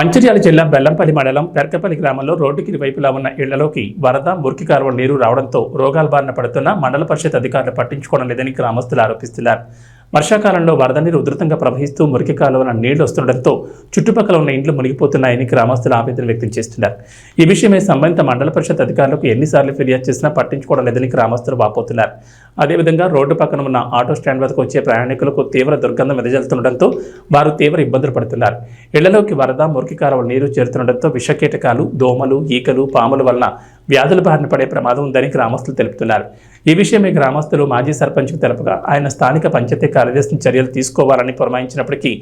మంచిర్యాల జిల్లా బెల్లంపల్లి మండలం పెరకపల్లి గ్రామంలో రోడ్డుకి ఇరువైపులా ఉన్న ఇళ్ళలోకి వరద మురికి కాలువ నీరు రావడంతో రోగాల బారిన పడుతున్న మండల పరిషత్ అధికారులు పట్టించుకోవడం లేదని గ్రామస్తులు ఆరోపిస్తున్నారు. వర్షాకాలంలో వరద నీరు ఉధృతంగా ప్రవహిస్తూ మురికి కాలువన నీళ్ళు వస్తుండటంతో చుట్టుపక్కల ఉన్న ఇండ్లు మునిగిపోతున్నాయని గ్రామస్తులు ఆవేదన వ్యక్తం చేస్తున్నారు. ఈ విషయమై సంబంధిత మండల పరిషత్ అధికారులకు ఎన్నిసార్లు ఫిర్యాదు చేసినా పట్టించుకోవడం లేదని గ్రామస్తులు వాపోతున్నారు. అదేవిధంగా రోడ్డు పక్కన ఉన్న ఆటో స్టాండ్ వద్దకు వచ్చే ప్రయాణికులకు తీవ్ర దుర్గంధం వెదజల్లుతుండటంతో వారు తీవ్ర ఇబ్బందులు పడుతున్నారు. ఇళ్ళలోకి వరద మురికి కాలువ నీరు చేరుతుండటంతో విషకీటకాలు దోమలు ఈకలు పాముల వలన వ్యాధుల బారిన పడే ప్రమాదం ఉందని గ్రామస్తులు తెలుపుతున్నారు. ఈ విషయమై గ్రామస్తులు మాజీ సర్పంచ్కు తెలపగా ఆయన స్థానిక పంచాయతీ కార్యదర్శిని చర్యలు తీసుకోవాలని పురమాయించినప్పటికీ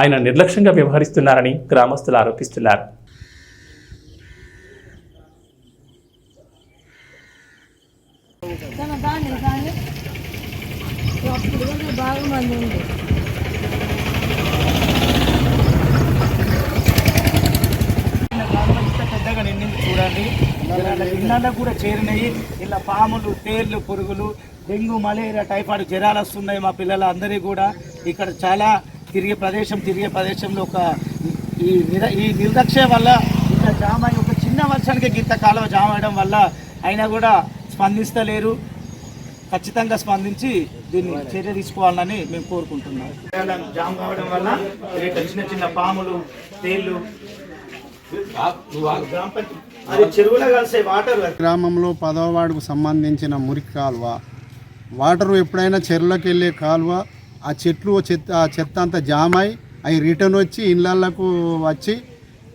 ఆయన నిర్లక్ష్యంగా వ్యవహరిస్తున్నారని గ్రామస్తులు ఆరోపిస్తున్నారు. బాగా మంది ఉంది ఇళ్ళల్లో కూడా చేరినాయి. ఇలా పాములు తేళ్ళు పురుగులు డెంగ్యూ మలేరియా టైఫాయిడ్ జ్వరాలు వస్తున్నాయి మా పిల్లల అందరికీ కూడా. ఇక్కడ చాలా తిరిగే ప్రదేశం తిరిగే ప్రదేశంలో ఒక ఈ నిర ఈ నిర్లక్ష్య వల్ల ఇంత జామ అయి ఒక చిన్న వర్షానికి గింత కాలువ జామ అవడం వల్ల అయినా కూడా స్పందిస్తలేరు. ఖచ్చితంగా స్పందించి దీన్ని చర్య తీసుకోవాలని మేము కోరుకుంటున్నాం. జామ్ కావడం వల్ల చిన్న చిన్న పాములు తేళ్ళు గ్రామంలో పదవ వార్డుకు సంబంధించిన మురికి కాలువ. వాటర్ ఎప్పుడైనా చెరువులకు వెళ్ళే కాలువ ఆ చెట్లు చెత్త ఆ చెత్త అంతా జామ్ అయి అవి రిటర్న్ వచ్చి ఇళ్ళకు వచ్చి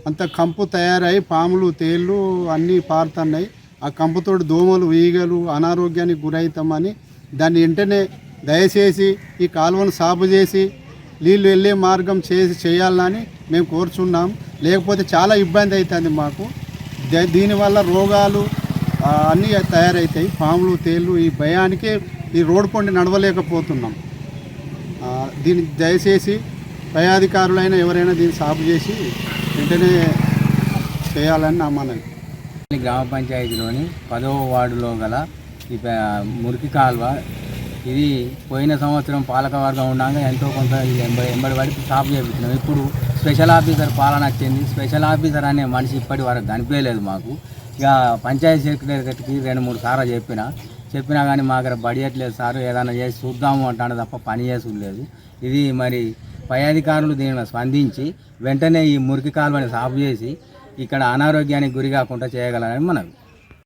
అంత కంపు తయారై పాములు తేళ్ళు అన్నీ పారుతున్నాయి. ఆ కంపుతోటి దోమలు ఈగలు అనారోగ్యానికి గురవుతామని దాన్ని వెంటనే దయచేసి ఈ కాలువను సాగు చేసి నీళ్ళు వెళ్ళే మార్గం చేసి చేయాలని మేము కోరుచున్నాం. లేకపోతే చాలా ఇబ్బంది అవుతుంది మాకు. ద- దీనివల్ల రోగాలు అన్నీ తయారవుతాయి పాములు తేళ్ళు ఈ భయానికే ఈ రోడ్డు పొండి నడవలేకపోతున్నాం. దీన్ని దయచేసి పై అధికారులైనా ఎవరైనా దీన్ని సాగు చేసి వెంటనే చేయాలని నా మనవి. గ్రామ పంచాయతీలోని పదవ వార్డులో గల ఈ మురికి కాలువ ఇది పోయిన సంవత్సరం పాలకవర్గం ఉండగా ఎంతో కొంత ఎంబడి ఎంబడి పడి సాపు చేపించినాం. ఇప్పుడు స్పెషల్ ఆఫీసర్ పాలన వచ్చింది స్పెషల్ ఆఫీసర్ అనే మనిషి ఇప్పటి వరకు కనిపించలేదు మాకు. ఇక పంచాయతీ సెక్రటరీకి రెండు మూడు సార్లు చెప్పిన చెప్పినా కానీ మా దగ్గర బడ్జెట్ లేదు సార్ ఏదైనా చేసి చూద్దాము అంటాడు తప్ప పని చేసుకులేదు ఇది మరి పై అధికారులు దీనిని స్పందించి వెంటనే ఈ మురికి కాలువని సాగు చేసి ఇక్కడ అనారోగ్యానికి గురి కాకుండా చేయగలరని మనవి.